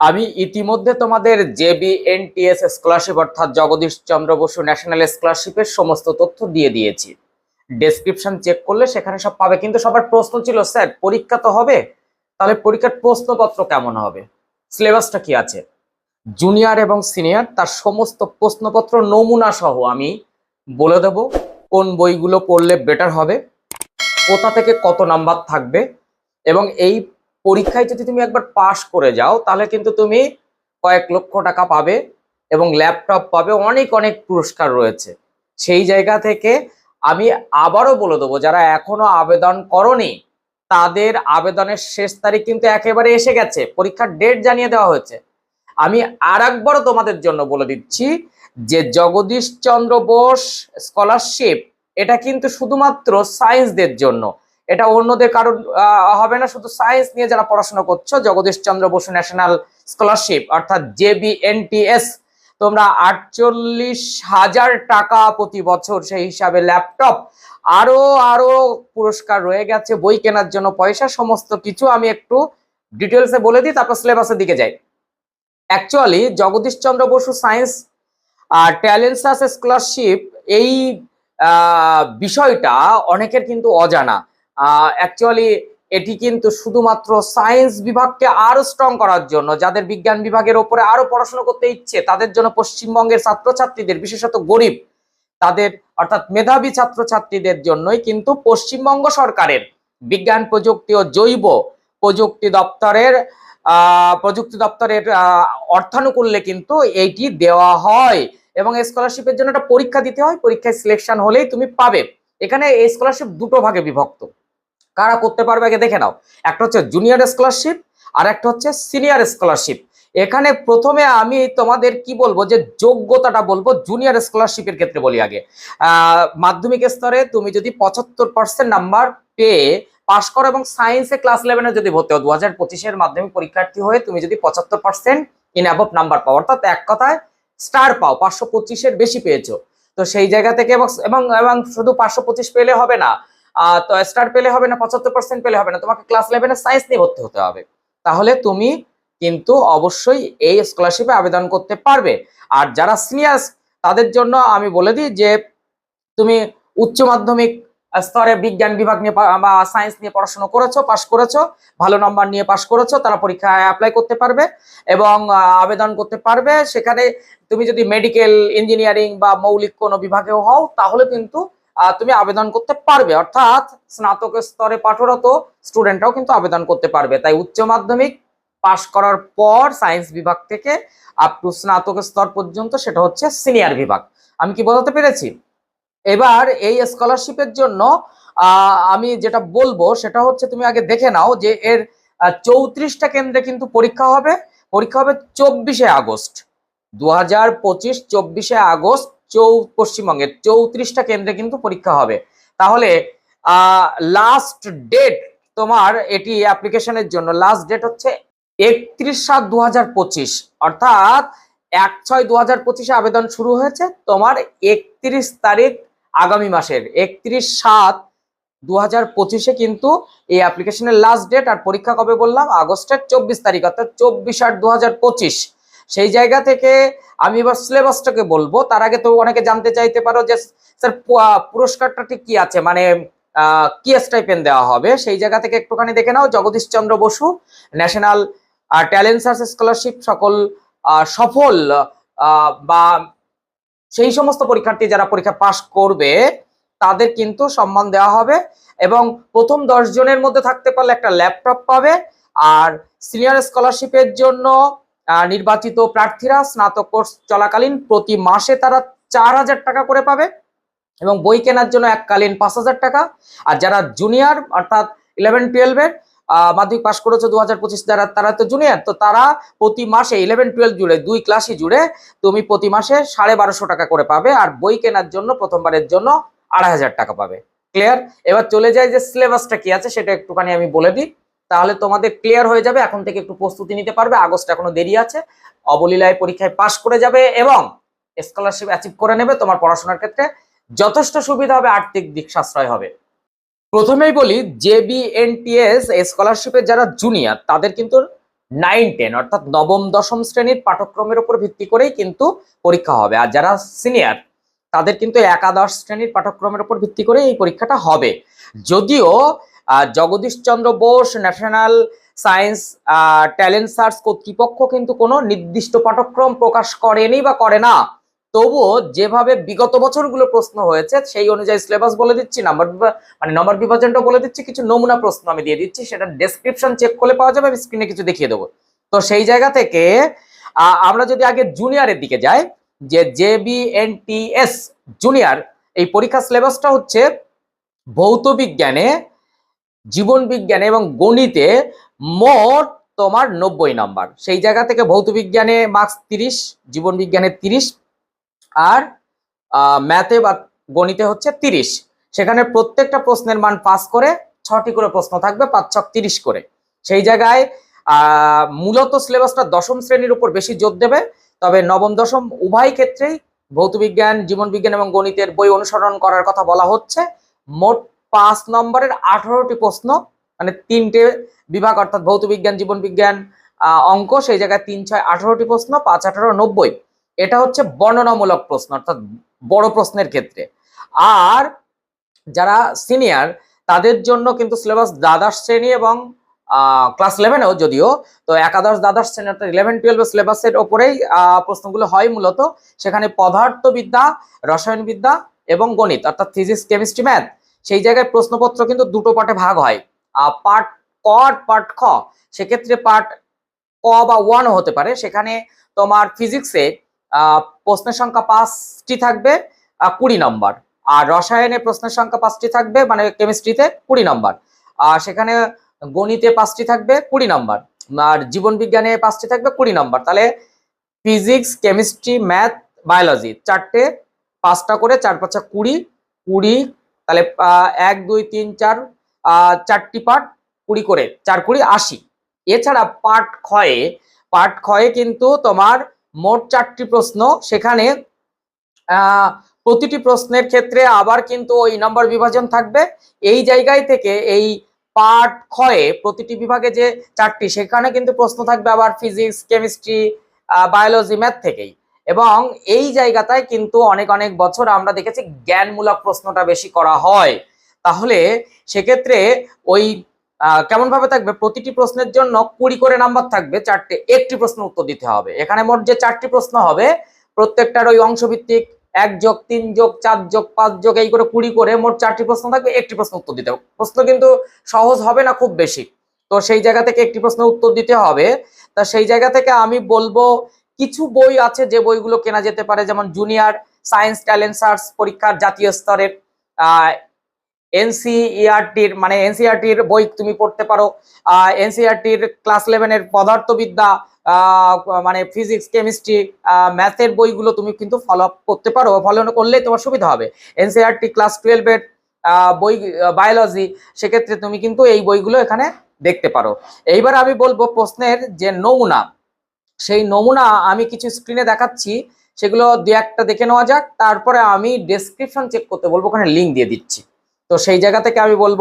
আমি ইতিমধ্যে তোমাদের জেবিএনটিএস স্কলারশিপ অর্থাৎ জগদীশ চন্দ্র বসু ন্যাশনাল স্কলারশিপের সমস্ত তথ্য দিয়ে দিয়েছি। ডেসক্রিপশন চেক করলে সেখানে সব পাবে। কিন্তু সবার প্রশ্ন ছিল, স্যার, পরীক্ষা তো হবে। তাহলে পরীক্ষার প্রশ্নপত্র কেমন হবে? সিলেবাসটা কি আছে? জুনিয়র এবং সিনিয়র তার সমস্ত প্রশ্নপত্র নমুনা সহ আমি বলে দেব, কোন বইগুলো পড়লে বেটার হবে, কোথা থেকে কত নাম্বার থাকবে, এবং এই পরীক্ষায় যদি তুমি একবার পাশ করে যাও, তাহলে কিন্তু তুমি কয়েক লক্ষ টাকা পাবে এবং ল্যাপটপ পাবে, অনেক অনেক পুরস্কার রয়েছে। সেই জায়গা থেকে আমি আবারও বলে দেবো, যারা এখনও আবেদন করনি, তাদের আবেদনের শেষ তারিখ কিন্তু একেবারে এসে গেছে। পরীক্ষার ডেট জানিয়ে দেওয়া হয়েছে। আমি আর একবারও তোমাদের জন্য বলে দিচ্ছি যে জগদীশ চন্দ্র বোস স্কলারশিপ এটা কিন্তু শুধুমাত্র সায়েন্সদের জন্য। এটা অন্যদের কারণ হবে না। শুধু সায়েন্স নিয়ে যারা পড়াশোনা করছ জগদীশ চন্দ্র বসু ন্যাশনাল স্কলারশিপ অর্থাৎ জেবিএনটিএস তোমরা আটচল্লিশ হাজার টাকা প্রতি বছর সেই হিসাবে ল্যাপটপ আরও আরও পুরস্কার রয়ে গেছে, বই কেনার জন্য পয়সা, সমস্ত কিছু আমি একটু ডিটেলসে বলে দিই, তারপর সিলেবাসের দিকে যাই। অ্যাকচুয়ালি জগদীশ চন্দ্র বসু সায়েন্স আর ট্যালেন্টস স্কলারশিপ এই বিষয়টা অনেকের কিন্তু অজানা। অ্যাকচুয়ালি এটি কিন্তু শুধুমাত্র সায়েন্স বিভাগকে আরও স্ট্রং করার জন্য। যাদের বিজ্ঞান বিভাগের ওপরে আরও পড়াশোনা করতে ইচ্ছে, তাদের জন্য পশ্চিমবঙ্গের ছাত্রছাত্রীদের, বিশেষত গরিব, তাদের অর্থাৎ মেধাবী ছাত্রছাত্রীদের জন্যই কিন্তু পশ্চিমবঙ্গ সরকারের বিজ্ঞান প্রযুক্তি ও জৈব প্রযুক্তি দপ্তরের প্রযুক্তি দপ্তরের অর্থানুকূল্যে কিন্তু এইটি দেওয়া হয়। এবং স্কলারশিপের জন্য একটা পরীক্ষা দিতে হয়। পরীক্ষায় সিলেকশন হলেই তুমি পাবে। এখানে স্কলারশিপ দুটো ভাগে বিভক্ত। কারা করতে পারবে আগে দেখে নাও। একটা হচ্ছে জুনিয়র স্কলারশিপ আর একটা হচ্ছে সিনিয়র স্কলারশিপ এখানে প্রথমে আমি তোমাদের কি বলব যে যোগ্যতাটা বলব জুনিয়র স্কলারশিপের ক্ষেত্রে বলি আগে। মাধ্যমিক স্তরে তুমি যদি পঁচাত্তর পার্সেন্ট নাম্বার পেয়ে পাশ করো এবং সায়েন্সে ক্লাস ইলেভেনে যদি ভর্তি হও দু হাজার পঁচিশের মাধ্যমিক পরীক্ষার্থী হয়ে তুমি যদি পঁচাত্তর পার্সেন্ট ইন অ্যাবভ নাম্বার পাও, অর্থাৎ এক কথায় স্টার পাও, পাঁচশো পঁচিশের বেশি পেয়েছ। তো সেই জায়গা থেকে এবং এবং শুধু পাঁচশো পঁচিশ পেলে হবে না। তো স্টার পেলে হবে না, পঁচাত্তর পার্সেন্ট পেলে হবে না, তোমাকে ক্লাস ইলেভেনে সায়েন্স নিয়ে ভর্তি হতে হবে। তাহলে তুমি কিন্তু অবশ্যই এই স্কলারশিপে আবেদন করতে পারবে। আর যারা সিনিয়র তাদের জন্য আমি বলে দিই যে, তুমি উচ্চ মাধ্যমিক স্তরে বিজ্ঞান বিভাগ নিয়ে বা সায়েন্স নিয়ে পড়াশোনা করেছ, পাশ করেছ, ভালো নম্বর নিয়ে পাশ করেছ, তারা পরীক্ষায় অ্যাপ্লাই করতে পারবে এবং আবেদন করতে পারবে। সেখানে তুমি যদি মেডিকেল ইঞ্জিনিয়ারিং বা মৌলিক কোনো বিভাগেও হও, তাহলে কিন্তু তুমি আবেদন করতে পারবে। অর্থাৎ স্নাতক স্তরে পাঠরত স্টুডেন্টরাও কিন্তু আবেদন করতে পারবে। তাই উচ্চ মাধ্যমিক পাশ করার পর সায়েন্স বিভাগ থেকে আপ টু স্নাতক স্তর পর্যন্ত সেটা হচ্ছে সিনিয়র বিভাগ। আমি কি বোঝাতে পেরেছি? এবার এই স্কলারশিপের জন্য আমি যেটা বলব সেটা হচ্ছে তুমি আগে দেখে নাও যে এর চৌত্রিশটা কেন্দ্রে কিন্তু পরীক্ষা হবে। পরীক্ষা হবে চব্বিশে আগস্ট। দু হাজার পঁচিশ চব্বিশে আগস্ট চৌ, পশ্চিমবঙ্গের চৌত্রিশটা কেন্দ্রে কিন্তু পরীক্ষা হবে। তাহলে লাস্ট ডেট তোমার এটি অ্যাপ্লিকেশনের জন্য লাস্ট ডেট হচ্ছে একত্রিশ সাত দু অর্থাৎ এক ছয় দু হাজার পঁচিশে আবেদন শুরু হয়েছে তোমার একত্রিশ তারিখ আগামী মাসের। একত্রিশ সাত দু হাজার পঁচিশে কিন্তু এই অ্যাপ্লিকেশনের লাস্ট ডেট আর পরীক্ষা কবে বললাম? আগস্টের চব্বিশ তারিখ, অর্থাৎ চব্বিশ আট দু সেই জায়গা থেকে আমি এবার সিলেবাসটাকে বলব। তার আগে তো অনেকে জানতে চাইতে পারো যে, স্যার পুরস্কারটা ঠিক কি আছে? মানে কি স্টাইপেন দেওয়া হবে? সেই জায়গা থেকে একটুখানি দেখে নাও। Jagadish Chandra Basu national talent search scholarship সকল সফল বা সেই সমস্ত পরীক্ষার্থী যারা পরীক্ষা পাশ করবে, তাদের কিন্তু সম্মান দেওয়া হবে এবং প্রথম দশ জনের মধ্যে থাকতে পারলে একটা ল্যাপটপ পাবে। আর সিনিয়র স্কলারশিপের জন্য নির্বাচিত প্রার্থীরা স্নাতক কোর্স চলাকালীন প্রতি মাসে তারা চার হাজার টাকা করে পাবে এবং বই কেনার জন্য এককালীন পাঁচ হাজার টাকা। আর যারা জুনিয়র অর্থাৎ ইলেভেন টুয়েলভের মাধ্যমিক পাশ করেছে দু হাজার পঁচিশ, যারা, তারা তো জুনিয়র তো তারা প্রতি মাসে ইলেভেন টুয়েলভ জুড়ে, দুই ক্লাসই জুড়ে তুমি প্রতি মাসে সাড়ে বারোশো টাকা করে পাবে আর বই কেনার জন্য প্রথমবারের জন্য আড়াই হাজার টাকা পাবে। ক্লিয়ার এবার চলে যায় যে সিলেবাসটা কি আছে, সেটা একটুখানি আমি বলে দিই। তাহলে তোমাদের ক্লিয়ার হয়ে যাবে, এখন থেকে একটু প্রস্তুতি নিতে পারবে, আগস্ট এখনও দেরি আছে। অবলীলায় পরীক্ষায় পাশ করে যাবে এবং স্কলারশিপ অ্যাচিভ করে নেবে, তোমার পড়াশোনার ক্ষেত্রে যথেষ্ট সুবিধা হবে, আর্থিক দিক সাশ্রয় হবে। প্রথমেই বলি জেবিএনটিএস স্কলারশিপের যারা জুনিয়র তাদের কিন্তু নাইন টেন অর্থাৎ নবম, দশম শ্রেণির পাঠ্যক্রমের উপর ভিত্তি করেই কিন্তু পরীক্ষা হবে। আর যারা সিনিয়র তাদের কিন্তু একাদশ শ্রেণির পাঠ্যক্রমের উপর ভিত্তি করে এই পরীক্ষাটা হবে। যদিও আহ, Jagadish Chandra Bose national science talent search কর্তৃপক্ষ কিন্তু কোনো নির্দিষ্ট পাঠ্যক্রম প্রকাশ করেনি বা করে না। তবুও যেভাবে বিগত বছরগুলো প্রশ্ন হয়েছে সেই অনুযায়ী সিলেবাস বলে দিচ্ছি নাম্বার মানে নম্বর বিভাজনটা বলে দিচ্ছি কিছু নমুনা প্রশ্ন আমি দিয়ে দিচ্ছি সেটা ডেসক্রিপশন চেক করলে পাওয়া যাবে আমি স্ক্রিনে কিছু দেখিয়ে দেবো। তো সেই জায়গা থেকে আমরা যদি আগে জুনিয়রের দিকে যাই যে জেবিএনটিএস জুনিয়র এই পরীক্ষা সিলেবাসটা হচ্ছে ভৌত বিজ্ঞানে জীবন বিজ্ঞানে এবং গণিতে মোট তোমার নব্বই নাম্বার। সেই জায়গা থেকে ভৌত বিজ্ঞানে মার্কস তিরিশ, জীবন বিজ্ঞানে তিরিশ, আর ম্যাথে বা গণিতে হচ্ছে তিরিশ। সেখানে প্রত্যেকটা প্রশ্নের মান পাস করে ছটি করে প্রশ্ন থাকবে, পাঁচ ছক তিরিশ করে। সেই জায়গায় মূলত সিলেবাসটা দশম শ্রেণির উপর বেশি জোর দেবে, তবে নবম, দশম উভয় ক্ষেত্রেই ভৌত বিজ্ঞান, জীবন বিজ্ঞান এবং গণিতের বই অনুসরণ করার কথা বলা হচ্ছে। মোট পাঁচ নম্বরের আঠারোটি প্রশ্ন মানে তিনটে বিভাগ, অর্থাৎ ভৌত বিজ্ঞান, জীবন বিজ্ঞান অঙ্ক, সেই জায়গায় তিন, ছয়, আঠারোটি প্রশ্ন, পাঁচ, আঠারো, নব্বই। এটা হচ্ছে বর্ণনামূলক প্রশ্ন, অর্থাৎ বড় প্রশ্নের ক্ষেত্রে। আর যারা সিনিয়র, তাদের জন্য কিন্তু সিলেবাস দ্বাদশ শ্রেণি এবং ক্লাস ইলেভেনেও যদিও, তো একাদশ, দ্বাদশ শ্রেণি অর্থাৎ ইলেভেন টুয়েলভ সিলেবাসের ওপরেই প্রশ্নগুলো হয় মূলত। সেখানে পদার্থবিদ্যা, রসায়নবিদ্যা এবং গণিত, অর্থাৎ ফিজিক্স কেমিস্ট্রি ম্যাথ সেই জায়গায় প্রশ্নপত্র কিন্তু দুটো পার্টে ভাগ হয়। পার্ট ক পার্ট খ। সেক্ষেত্রে পার্ট ক বা ওয়ানও হতে পারে। সেখানে তোমার ফিজিক্সে প্রশ্নের সংখ্যা পাঁচটি থাকবে কুড়ি নম্বর আর রসায়নে প্রশ্নের সংখ্যা পাঁচটি থাকবে মানে কেমিস্ট্রিতে কুড়ি নম্বর আর সেখানে গণিতে পাঁচটি থাকবে, কুড়ি নম্বর আর জীবন বিজ্ঞানে পাঁচটি থাকবে, কুড়ি নম্বর তাহলে ফিজিক্স কেমিস্ট্রি ম্যাথ বায়োলজি চারটে, পাঁচটা করে চার পাঁচটা কুড়ি কুড়ি তাহলে এক, দুই, তিন, চার চারটি পার্ট কুড়ি করে, চার কুড়ি আশি। এছাড়া পার্ট ক্ষয়ে পার্ট ক্ষয়ে কিন্তু তোমার মোট চারটি প্রশ্ন। সেখানে প্রতিটি প্রশ্নের ক্ষেত্রে আবার কিন্তু ওই নম্বর বিভাজন থাকবে। এই জায়গায় থেকে এই পার্ট ক্ষয়ে প্রতিটি বিভাগে যে চারটি, সেখানে কিন্তু প্রশ্ন থাকবে আবার ফিজিক্স কেমিস্ট্রি বায়োলজি ম্যাথ থেকেই। এবং এই জায়গাটায় কিন্তু অনেক অনেক বছর আমরা দেখেছি জ্ঞানমূলক প্রশ্নটা বেশি করা হয়। তাহলে সেক্ষেত্রে ওই আহ, কেমন ভাবে থাকবে? প্রতিটি প্রশ্নের জন্য কুড়ি করে নাম্বার থাকবে চারটে একটি প্রশ্ন উত্তর দিতে হবে। এখানে মোট যে চারটি প্রশ্ন হবে প্রত্যেকটার ওই অংশভিত্তিক এক যোগ তিন যোগ চার যোগ পাঁচ যোগ এই করে কুড়ি করে মোট চারটি প্রশ্ন থাকবে একটি প্রশ্ন উত্তর দিতে হবে। প্রশ্ন কিন্তু সহজ হবে না খুব বেশি। তো সেই জায়গা থেকে একটি প্রশ্ন উত্তর দিতে হবে। তা সেই জায়গা থেকে আমি বলব কিছু বই আছে যে বইগুলো কেনা যেতে পারে, যেমন জুনিয়র সায়েন্স ট্যালেন্ট সার্চ পরীক্ষার জাতীয় স্তরের এনসিইআরটির মানে এনসিআরটির বই তুমি পড়তে পারো। এনসিআরটির ক্লাস ইলেভেনের পদার্থবিদ্যা মানে ফিজিক্স কেমিস্ট্রি ম্যাথের বইগুলো তুমি কিন্তু ফলো আপ করতে পারো। ফলো করলে তোমার সুবিধা হবে। এনসিআরটি ক্লাস টুয়েলভের বই বায়োলজি সেক্ষেত্রে তুমি কিন্তু এই বইগুলো এখানে দেখতে পারো। এইবার আমি বলব প্রশ্নের যে নমুনা। সেই নমুনা আমি কিছু স্ক্রিনে দেখাচ্ছি, সেগুলো দু একটা দেখে নেওয়া যাক, তারপরে আমি ডেসক্রিপশন চেক করতে বলব, ওখানে লিঙ্ক দিয়ে দিচ্ছি। তো সেই জায়গা থেকে আমি বলব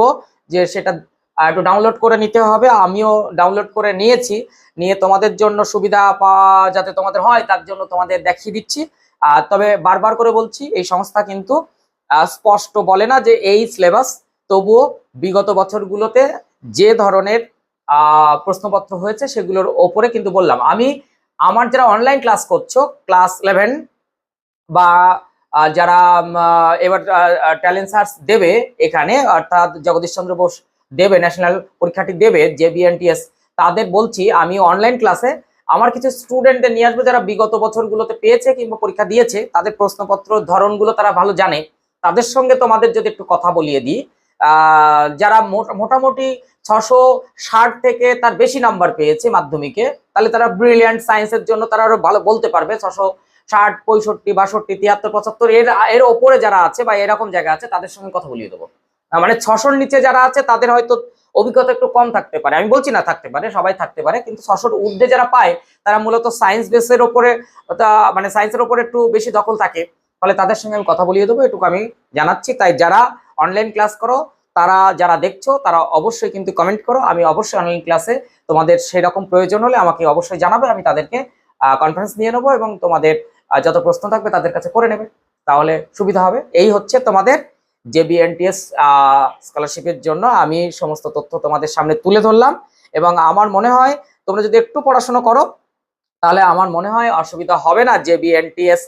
যে সেটা একটু ডাউনলোড করে নিতে হবে, আমিও ডাউনলোড করে নিয়েছি, নিয়ে তোমাদের জন্য সুবিধা পাওয়া যাতে তোমাদের হয়, তার জন্য তোমাদের দেখিয়ে দিচ্ছি। আর তবে বারবার করে বলছি, এই সংস্থা কিন্তু স্পষ্ট বলে না যে এই সিলেবাস তবুও বিগত বছরগুলোতে যে ধরনের প্রশ্নপত্র হয়েছে, সেগুলোর ওপরে কিন্তু বললাম। আমি আমার যারা অনলাইন ক্লাস করছ ক্লাস ইলেভেন বা যারা এবার ট্যালেন্ট সার্চ দেবে এখানে, অর্থাৎ জগদীশ চন্দ্র বোস দেবে ন্যাশনাল পরীক্ষাটি দেবে যে বিএনটিএস তাদের বলছি আমি অনলাইন ক্লাসে আমার কিছু স্টুডেন্টদের নিয়ে আসব যারা বিগত বছরগুলোতে পেয়েছে কিংবা পরীক্ষা দিয়েছে, তাদের প্রশ্নপত্র, ধরনগুলো তারা ভালো জানে। তাদের সঙ্গে তোমাদের যদি একটু কথা বলিয়ে দিই যারা মোট- মোটামুটি ছশো ষাট থেকে তার বেশি নাম্বার পেয়েছে মাধ্যমিকে। তাহলে তারা ব্রিলিয়ান্ট সায়েন্সের জন্য তারা আরও ভালো বলতে পারবে। ছশো ষাট, পঁয়ষট্টি, বাষট্টি, তিয়াত্তর, পঁচাত্তর, এর এর ওপরে যারা আছে বা এরকম জায়গা আছে, তাদের সঙ্গে কথা বলিয়ে দেবো। মানে ছশোর নিচে যারা আছে, তাদের হয়তো অভিজ্ঞতা একটু কম থাকতে পারে। আমি বলছি না থাকতে পারে, সবাই থাকতে পারে, কিন্তু ছশোর ঊর্ধ্বে যারা পায়, তারা মূলত সায়েন্স বেসের ওপরে মানে সায়েন্সের ওপরে একটু বেশি দখল থাকে। ফলে তাদের সঙ্গে আমি কথা বলিয়ে দেবো, এটুকু আমি জানাচ্ছি। তাই যারা অনলাইন ক্লাস করো তারা যারা দেখছ, তারা অবশ্যই কিন্তু কমেন্ট করো। আমি অবশ্যই অনলাইন ক্লাসে তোমাদের সেই রকম প্রয়োজন হলে আমাকে অবশ্যই জানাবে। আমি তাদেরকে কনফারেন্স নিয়ে নেব এবং তোমাদের যত প্রশ্ন থাকবে তাদের কাছে করে নেবে। তাহলে সুবিধা হবে। এই হচ্ছে তোমাদের জেবিএনটিএস স্কলারশিপের জন্য আমি সমস্ত তথ্য তোমাদের সামনে তুলে ধরলাম। এবং আমার মনে হয়, তোমরা যদি একটু পড়াশোনা করো, তাহলে আমার মনে হয় অসুবিধা হবে না। জেবিএনটিএস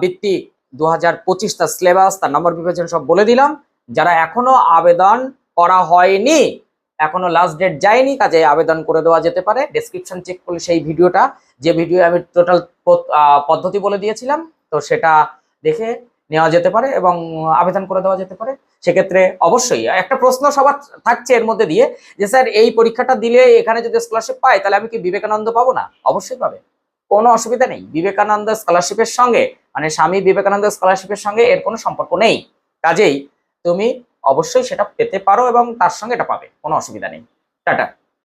বৃত্তি দু হাজার পঁচিশ তার সিলেবাস তার নম্বর বিভাজন সব বলে দিলাম। যারা এখনও আবেদন করা হয়নি, এখনও লাস্ট ডেট যায়নি, কাজে আবেদন করে দেওয়া যেতে পারে। ডেসক্রিপশন চেক করলে সেই ভিডিওটা, যে ভিডিও আমি টোটাল পদ্ধতি বলে দিয়েছিলাম, তো সেটা দেখে নেওয়া যেতে পারে এবং আবেদন করে দেওয়া যেতে পারে। সেক্ষেত্রে অবশ্যই একটা প্রশ্ন সবার থাকছে এর মধ্যে দিয়ে, যে স্যার এই পরীক্ষাটা দিলে এখানে যদি স্কলারশিপ পাই, তাহলে আমি কি বিবেকানন্দ পাবো না? অবশ্যই পাবে। কোনো অসুবিধা নেই। বিবেকানন্দ স্কলারশিপের সঙ্গে মানে স্বামী বিবেকানন্দ স্কলারশিপের সঙ্গে এর কোনো সম্পর্ক নেই। কাজেই তুমি অবশ্যই সেটা পেতে পারো এবং তার সঙ্গে এটা পাবে কোনো অসুবিধা নেই। টাটা।